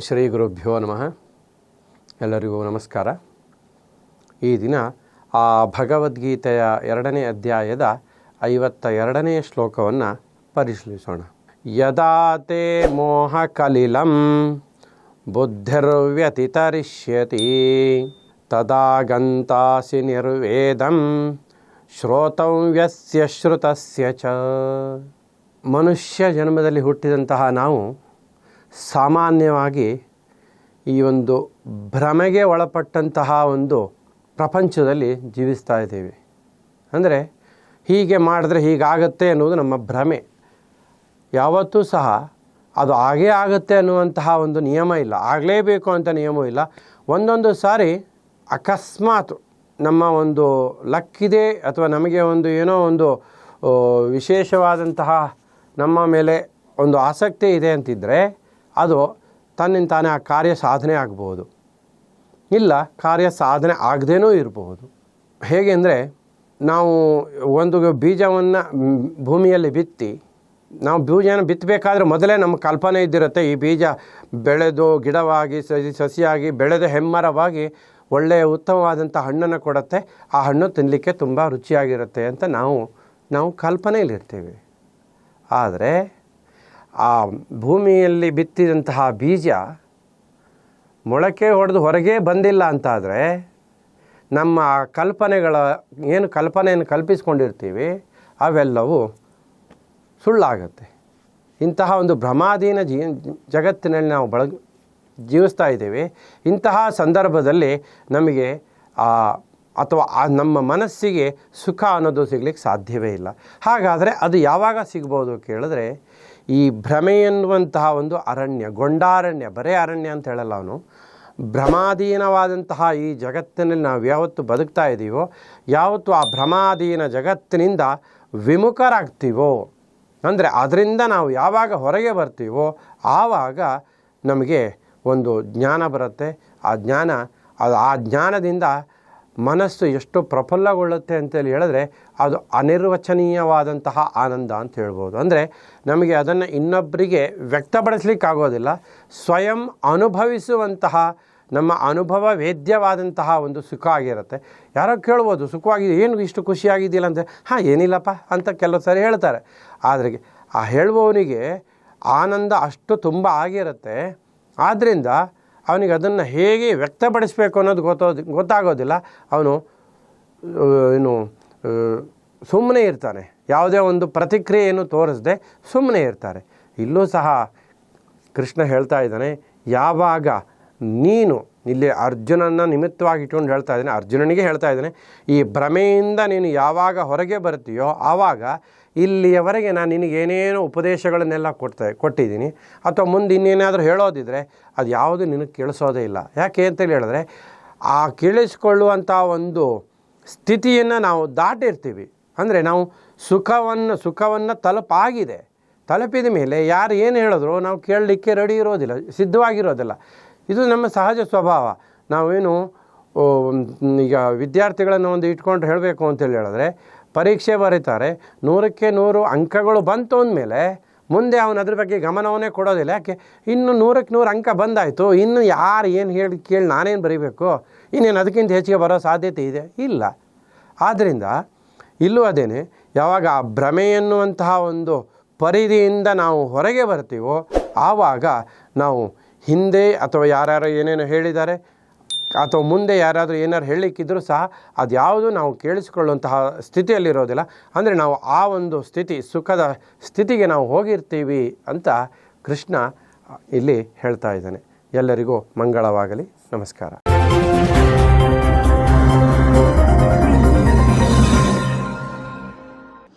ಶ್ರೀ ಗುರುಭ್ಯೋ ನಮಃ. ಎಲ್ಲರಿಗೂ ನಮಸ್ಕಾರ. ಈ ದಿನ ಆ ಭಗವದ್ಗೀತೆಯ ಎರಡನೇ ಅಧ್ಯಾಯದ ಐವತ್ತ ಎರಡನೇ ಶ್ಲೋಕವನ್ನು ಪರಿಶೀಲಿಸೋಣ. ಯದಾ ತೇ ಮೋಹ ಕಲಿಲಂ, ಬುದ್ಧಿರ್ವ್ಯತಿತರಿಷ್ಯತಿ, ತದಾ ಗಂತಾಸಿ ನಿರ್ವೇದಂ ಶ್ರೋತವ್ಯಸ್ಯ ಶ್ರುತಸ್ಯ ಚ. ಮನುಷ್ಯ ಜನ್ಮದಲ್ಲಿ ಹುಟ್ಟಿದಂತಹ ನಾವು ಸಾಮಾನ್ಯವಾಗಿ ಈ ಒಂದು ಭ್ರಮೆಗೆ ಒಳಪಟ್ಟಂತಹ ಒಂದು ಪ್ರಪಂಚದಲ್ಲಿ ಜೀವಿಸ್ತಾ ಇದ್ದೀವಿ. ಅಂದರೆ ಹೀಗೆ ಮಾಡಿದ್ರೆ ಹೀಗಾಗತ್ತೆ ಅನ್ನೋದು ನಮ್ಮ ಭ್ರಮೆ. ಯಾವತ್ತೂ ಸಹ ಅದು ಆಗೇ ಆಗುತ್ತೆ ಅನ್ನುವಂತಹ ಒಂದು ನಿಯಮ ಇಲ್ಲ. ಆಗಲೇಬೇಕು ಅಂತ ನಿಯಮವೂ ಇಲ್ಲ. ಒಂದೊಂದು ಸಾರಿ ಅಕಸ್ಮಾತ್ ನಮ್ಮ ಒಂದು ಲಕ್ಕಿದೆ ಅಥವಾ ನಮಗೆ ಒಂದು ಏನೋ ಒಂದು ವಿಶೇಷವಾದಂತಹ ನಮ್ಮ ಮೇಲೆ ಒಂದು ಆಸಕ್ತಿ ಇದೆ ಅಂತಿದ್ದರೆ ಅದು ತನ್ನಿಂದ ತಾನೇ ಆ ಕಾರ್ಯ ಸಾಧನೆ ಆಗ್ಬೋದು. ಇಲ್ಲ, ಕಾರ್ಯ ಸಾಧನೆ ಆಗದೇನೂ ಇರಬಹುದು ಹೇಗೆ ಅಂದರೆ, ನಾವು ಒಂದು ಬೀಜವನ್ನು ಭೂಮಿಯಲ್ಲಿ ಬಿತ್ತಿ, ನಾವು ಬೀಜನ ಬಿತ್ತಬೇಕಾದ್ರೆ ಮೊದಲೇ ನಮ್ಮ ಕಲ್ಪನೆ ಇದ್ದಿರುತ್ತೆ, ಈ ಬೀಜ ಬೆಳೆದು ಗಿಡವಾಗಿ, ಸಸಿ ಸಸಿಯಾಗಿ ಬೆಳೆದು ಹೆಮ್ಮರವಾಗಿ ಒಳ್ಳೆಯ ಉತ್ತಮವಾದಂಥ ಹಣ್ಣನ್ನು ಕೊಡುತ್ತೆ. ಆ ಹಣ್ಣು ತಿನ್ನಲಿಕ್ಕೆ ತುಂಬ ರುಚಿಯಾಗಿರುತ್ತೆ ಅಂತ ನಾವು ನಾವು ಕಲ್ಪನೆಯಲ್ಲಿರ್ತೀವಿ. ಆದರೆ ಆ ಭೂಮಿಯಲ್ಲಿ ಬಿತ್ತಿದಂತಹ ಬೀಜ ಮೊಳಕೆ ಹೊಡೆದು ಹೊರಗೆ ಬಂದಿಲ್ಲ ಅಂತಾದರೆ ನಮ್ಮ ಕಲ್ಪನೆಗಳ ಏನು ಕಲ್ಪನೆಯನ್ನು ಕಲ್ಪಿಸ್ಕೊಂಡಿರ್ತೀವಿ, ಅವೆಲ್ಲವೂ ಸುಳ್ಳಾಗತ್ತೆ. ಇಂತಹ ಒಂದು ಭ್ರಮಾಧೀನ ಜೀ ಜಗತ್ತಿನಲ್ಲಿ ನಾವು ಬಳಗ, ಜೀವಿಸ್ತಾ ಇದ್ದೀವಿ. ಇಂತಹ ಸಂದರ್ಭದಲ್ಲಿ ನಮಗೆ ಆ ಅಥವಾ ನಮ್ಮ ಮನಸ್ಸಿಗೆ ಸುಖ ಅನ್ನೋದು ಸಿಗಲಿಕ್ಕೆ ಸಾಧ್ಯವೇ ಇಲ್ಲ. ಹಾಗಾದರೆ ಅದು ಯಾವಾಗ ಸಿಗ್ಬೋದು ಕೇಳಿದ್ರೆ ಈ ಭ್ರಮೆ ಎನ್ನುವಂತಹ ಒಂದು ಅರಣ್ಯ, ಗೊಂಡಾರಣ್ಯ, ಬರೇ ಅರಣ್ಯ ಅಂತ ಹೇಳಲ್ಲ ಅವನು. ಭ್ರಮಾಧೀನವಾದಂತಹ ಈ ಜಗತ್ತಿನಲ್ಲಿ ನಾವು ಯಾವತ್ತು ಬದುಕ್ತಾ ಇದ್ದೀವೋ ಯಾವತ್ತು ಆ ಭ್ರಮಾಧೀನ ಜಗತ್ತಿನಿಂದ ವಿಮುಖರಾಗ್ತೀವೋ, ಅಂದರೆ ಅದರಿಂದ ನಾವು ಯಾವಾಗ ಹೊರಗೆ ಬರ್ತೀವೋ, ಆವಾಗ ನಮಗೆ ಒಂದು ಜ್ಞಾನ ಬರುತ್ತೆ. ಆ ಜ್ಞಾನ ಅದು ಆ ಜ್ಞಾನದಿಂದ ಮನಸ್ಸು ಎಷ್ಟು ಪ್ರಫುಲ್ಲಗೊಳ್ಳುತ್ತೆ ಅಂತೇಳಿ ಹೇಳಿದ್ರೆ ಅದು ಅನಿರ್ವಚನೀಯವಾದಂತಹ ಆನಂದ ಅಂತ ಹೇಳ್ಬೋದು. ಅಂದರೆ ನಮಗೆ ಅದನ್ನು ಇನ್ನೊಬ್ಬರಿಗೆ ವ್ಯಕ್ತಪಡಿಸ್ಲಿಕ್ಕಾಗೋದಿಲ್ಲ. ಸ್ವಯಂ ಅನುಭವಿಸುವಂತಹ, ನಮ್ಮ ಅನುಭವ ವೇದ್ಯವಾದಂತಹ ಒಂದು ಸುಖ ಆಗಿರುತ್ತೆ. ಯಾರೋ ಕೇಳ್ಬೋದು, ಸುಖವಾಗಿದೆ, ಏನು ಇಷ್ಟು ಖುಷಿಯಾಗಿದ್ದಿಲ್ಲ ಅಂದರೆ ಹಾಂ, ಏನಿಲ್ಲಪ್ಪ ಅಂತ ಕೆಲವು ಸಾರಿ ಹೇಳ್ತಾರೆ. ಆದರೆ ಆ ಹೇಳುವವನಿಗೆ ಆನಂದ ಅಷ್ಟು ತುಂಬ ಆಗಿರುತ್ತೆ. ಆದ್ದರಿಂದ ಅವನಿಗೆ ಅದನ್ನು ಹೇಗೆ ವ್ಯಕ್ತಪಡಿಸಬೇಕು ಅನ್ನೋದು ಗೊತ್ತೋದು ಗೊತ್ತಾಗೋದಿಲ್ಲ. ಅವನು ಏನು ಸುಮ್ಮನೆ ಇರ್ತಾನೆ. ಯಾವುದೇ ಒಂದು ಪ್ರತಿಕ್ರಿಯೆಯನ್ನು ತೋರಿಸದೆ ಸುಮ್ಮನೆ ಇರ್ತಾರೆ. ಇಲ್ಲೂ ಸಹ ಕೃಷ್ಣ ಹೇಳ್ತಾ ಇದ್ದಾನೆ, ಯಾವಾಗ ನೀನು ಇಲ್ಲಿ ಅರ್ಜುನನ ನಿಮಿತ್ತವಾಗಿ ಇಟ್ಕೊಂಡು ಹೇಳ್ತಾ ಇದ್ದೀನಿ, ಅರ್ಜುನನಿಗೆ ಹೇಳ್ತಾ ಇದ್ದೀನಿ, ಈ ಭ್ರಮೆಯಿಂದ ನೀನು ಯಾವಾಗ ಹೊರಗೆ ಬರ್ತೀಯೋ ಆವಾಗ ಇಲ್ಲಿಯವರೆಗೆ ನಾನು ನಿನಗೆ ಏನೇನೋ ಉಪದೇಶಗಳನ್ನೆಲ್ಲ ಕೊಡ್ತಾ, ಕೊಟ್ಟಿದ್ದೀನಿ. ಅಥವಾ ಮುಂದೆ ಇನ್ನೇನಾದರೂ ಹೇಳೋದಿದ್ರೆ ಅದು ಯಾವುದು ನಿನಗೆ ಕೇಳಿಸೋದೇ ಇಲ್ಲ. ಯಾಕೆ ಅಂತೇಳಿ ಹೇಳಿದ್ರೆ, ಆ ಕೇಳಿಸ್ಕೊಳ್ಳುವಂಥ ಒಂದು ಸ್ಥಿತಿಯನ್ನು ನಾವು ದಾಟಿರ್ತೀವಿ. ಅಂದರೆ ನಾವು ಸುಖವನ್ನು ಸುಖವನ್ನು ತಲುಪಾಗಿದೆ. ತಲುಪಿದ ಮೇಲೆ ಯಾರು ಏನು ಹೇಳಿದ್ರು ನಾವು ಕೇಳಲಿಕ್ಕೆ ರೆಡಿ ಇರೋದಿಲ್ಲ, ಸಿದ್ಧವಾಗಿರೋದಿಲ್ಲ. ಇದು ನಮ್ಮ ಸಹಜ ಸ್ವಭಾವ. ನಾವೇನು ಈಗ ವಿದ್ಯಾರ್ಥಿಗಳನ್ನು ಒಂದು ಇಟ್ಕೊಂಡು ಹೇಳಬೇಕು ಅಂತೇಳಿ ಹೇಳಿದ್ರೆ, ಪರೀಕ್ಷೆ ಬರೀತಾರೆ, ನೂರಕ್ಕೆ ನೂರು ಅಂಕಗಳು ಬಂತು ಅಂದಮೇಲೆ ಮುಂದೆ ಅವನು ಅದ್ರ ಬಗ್ಗೆ ಗಮನವನ್ನೇ ಕೊಡೋದಿಲ್ಲ. ಯಾಕೆ? ಇನ್ನು ನೂರಕ್ಕೆ ನೂರು ಅಂಕ ಬಂದಾಯಿತು, ಇನ್ನು ಯಾರು ಏನು ಹೇಳಿ, ಕೇಳಿ, ನಾನೇನು ಬರೀಬೇಕು? ಇನ್ನೇನು ಅದಕ್ಕಿಂತ ಹೆಚ್ಚಿಗೆ ಬರೋ ಸಾಧ್ಯತೆ ಇದೆ? ಇಲ್ಲ. ಆದ್ದರಿಂದ ಇಲ್ಲೂ ಅದೇನೆ, ಯಾವಾಗ ಆ ಭ್ರಮೆ ಎನ್ನುವಂತಹ ಒಂದು ಪರಿಧಿಯಿಂದ ನಾವು ಹೊರಗೆ ಬರ್ತೀವೋ, ಆವಾಗ ನಾವು ಹಿಂದೆ ಅಥವಾ ಯಾರ್ಯಾರು ಏನೇನೋ ಹೇಳಿದ್ದಾರೆ, ಅಥವಾ ಮುಂದೆ ಯಾರಾದರೂ ಏನಾರು ಹೇಳಲಿಕ್ಕಿದ್ರೂ ಸಹ ಅದು ಯಾವುದು ನಾವು ಕೇಳಿಸಿಕೊಳ್ಳುವಂತಹ ಸ್ಥಿತಿಯಲ್ಲಿರೋದಿಲ್ಲ. ಅಂದರೆ ನಾವು ಆ ಒಂದು ಸ್ಥಿತಿ, ಸುಖದ ಸ್ಥಿತಿಗೆ ನಾವು ಹೋಗಿರ್ತೀವಿ ಅಂತ ಕೃಷ್ಣ ಇಲ್ಲಿ ಹೇಳ್ತಾ ಇದ್ದಾನೆ. ಎಲ್ಲರಿಗೂ ಮಂಗಳವಾಗಲಿ. ನಮಸ್ಕಾರ.